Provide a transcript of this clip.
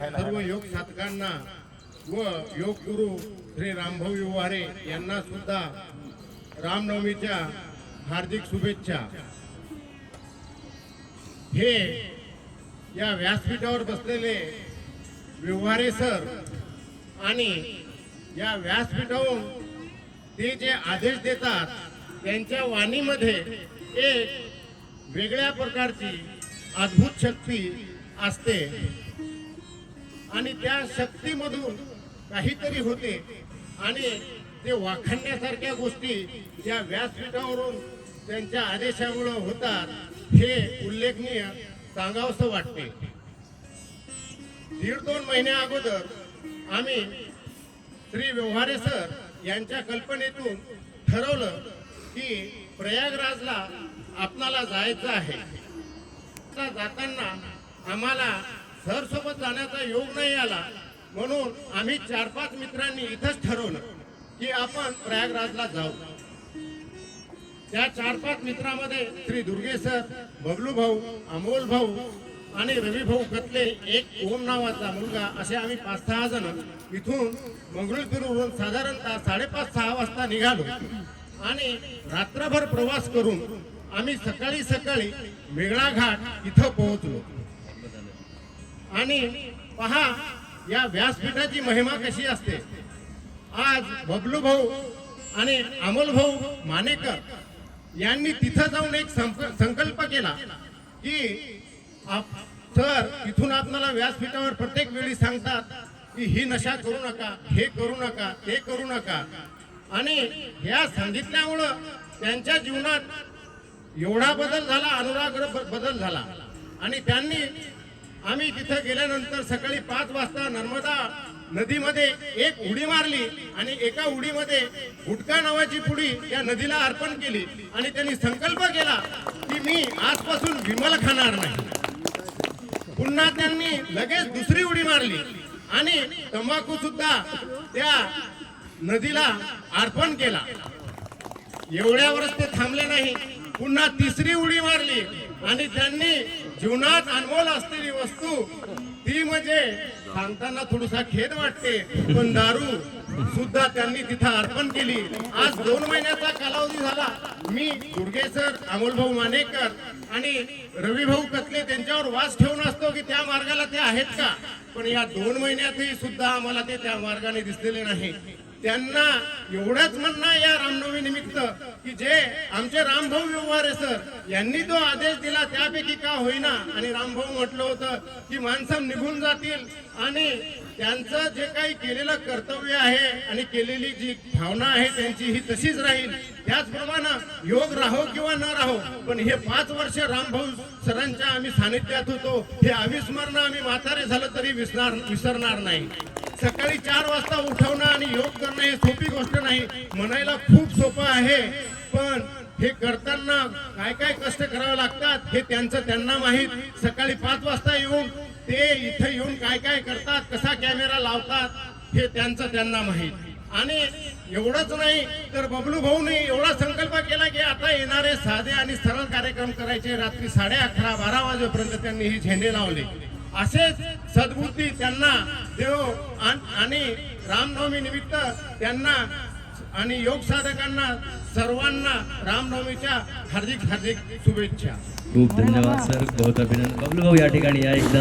सर्व योग साधकांना व योग गुरु श्री रामभाऊ युवारे यांना सुद्धा रामनवमीच्या हार्दिक शुभेच्छा. हे या व्यासपीठावर बसलेले व्यवहारे सर आणि या व्यासपीठावरून ते जे आदेश देतात त्यांच्या वाणीमध्ये एक वेगळ्या प्रकारची अद्भुत शक्ती असते. आणि त्या शक्तीमधून काहीतरी होते. आणि ते वाखाणण्यासारख्या गोष्टी या व्यासपीठावरून त्यांच्या आदेशामुळे होतात हे उल्लेखनीय सांगावंसं वाटते. दीड दोन महिन्या अगोदर आम्ही श्री व्यवहारे सर यांच्या कल्पनेतून ठरवलं की प्रयागराजला आपणाला जायचं आहे. जाताना आम्हाला सर सोबत जाण्याचा योग नाही आला. म्हणून आम्ही चार पाच मित्रांनी इथंच ठरवलं की आपण प्रयागराजला जाऊ. त्या चार पाच मित्रामध्ये श्री दुर्गे सर बबलू भाऊ अमोल भाऊ आणि रवी भाऊ कतले एक ओम नावाचा मुलगा असे आम्ही पाच सहा जण इथून मंगळूरवरून साधारणतः साडेपाच सहा वाजता निघालो. आणि रात्रभर प्रवास करून आम्ही सकाळी सकाळी मेघळा घाट इथं पोहोचलो. आणि पहा या व्यासपीठाची महिमा कशी असते. आज बबलू भाऊ आणि अमोल भाऊ मानेकर यांनी तिथं जाऊन एक संक- संकल्प केला की आप- सर तिथून आपल्याला व्यासपीठावर प्रत्येक वेळी सांगतात की ही नशा करू नका हे करू नका ते करू नका. आणि ह्या सांगितल्यामुळं त्यांच्या जीवनात एवढा बदल झाला अनुराग बदल झाला. आणि त्यांनी आम्ही तिथं गेल्यानंतर सकाळी पाच वाजता नर्मदा नदीमध्ये एक उडी मारली आणि एका उडीमध्ये गुटखा नावाची पुडी या नदीला अर्पण केली आणि त्यांनी संकल्प केला की मी आजपासून विमल खाणार नाही. पुन्हा त्यांनी लगेच दुसरी उडी मारली आणि तंबाखू सुद्धा त्या नदीला अर्पण केला. एवढ्यावरच ते थांबले नाही. पुन्हा तिसरी उडी मारली. आणि त्यांनी जीवनात अनमोल असलेली वस्तू ती म्हणजे सांगताना थोडासा खेद वाटते पण दारू सुद्धा त्यांनी तिथं अर्पण केली. आज दोन महिन्याचा कालावधी झाला. मी दुर्गे सर अमोलभाऊ मानेकर आणि रविभाऊ कतले त्यांच्यावर वास ठेवून असतो की त्या मार्गाला ते आहेत का? पण या दोन महिन्यातही सुद्धा आम्हाला ते त्या मार्गाने दिसलेले नाही. त्यांना एवढंच म्हणणं या रामनवमी निमित्त की जे आमचे रामभाऊ व्यवहारे सर यांनी जो आदेश दिला त्यापैकी का होईना. आणि रामभाऊ म्हटलं होतं की माणसं निघून जातील. आणि त्यांचं जे काही केलेलं कर्तव्य आहे आणि केलेली जी भावना आहे त्यांची ही तशीच राहील. त्याचप्रमाणे योग राहो किंवा न राहो पण हे पाच वर्ष रामभाऊ सरांच्या आम्ही सानिध्यात होतो. हे अविस्मरण आम्ही म्हातारे झालं तरी विसरणार विसरणार नाही. सकाळी चार वाजता उठवणं आणि योग करणं हे सोपी गोष्ट नाही. म्हणायला खूप सोपं आहे. पण हे करताना काय काय कष्ट करावे लागतात हे त्यांचं त्यांना माहीत. सकाळी पाच वाजता येऊन ते इथं येऊन काय काय करतात कसा कॅमेरा लावतात हे त्यांचं त्यांना माहीत. आणि एवढंच नाही तर बबलू भाऊने एवढा संकल्प केला की आता येणारे साधे आणि सरळ कार्यक्रम करायचे. रात्री साडे अकरा बारा वाजेपर्यंत त्यांनी ही झेंडे लावले. असेच सद्बुद्धी त्यांना देव आणि रामनवमी निमित्त त्यांना आणि योग साधकांना सर्वांना रामनवमीच्या हार्दिक हार्दिक शुभेच्छा. खूप धन्यवाद सर. बहुत अभिनंदन. बबलू भाऊ या ठिकाणी या एकदा.